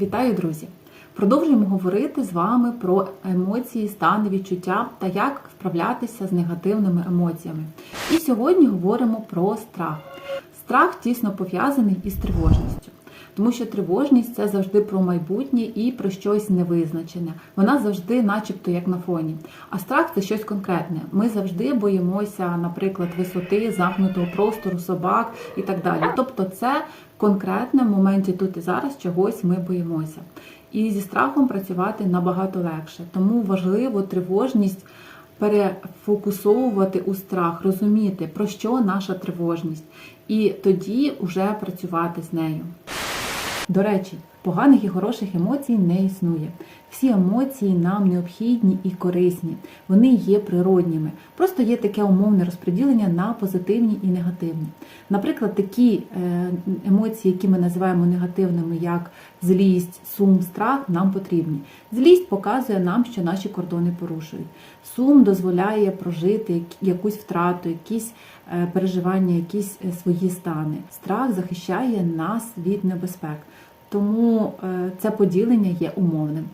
Вітаю, друзі! Продовжуємо говорити з вами про емоції, стани, відчуття та як справлятися з негативними емоціями. І сьогодні говоримо про страх. Страх тісно пов'язаний із тривожністю, тому що тривожність це завжди про майбутнє і про щось невизначене. Вона завжди, начебто, як на фоні. А страх це щось конкретне. Ми завжди боїмося, наприклад, висоти, замкнутого простору, собак і так далі. Тобто, це конкретне в моменті тут і зараз чогось ми боїмося. І зі страхом працювати набагато легше. Тому важливо тривожність перефокусовувати у страх, розуміти, про що наша тривожність, і тоді вже працювати з нею. До речі, поганих і хороших емоцій не існує. Всі емоції нам необхідні і корисні, вони є природніми. Просто є таке умовне розподілення на позитивні і негативні. Наприклад, такі е, емоції, які ми називаємо негативними, як злість, сум, страх, нам потрібні. Злість показує нам, що наші кордони порушують. Сум дозволяє прожити якусь втрату, якісь е, переживання, якісь е, свої стани. Страх захищає нас від небезпек. Тому е, це поділення є умовним.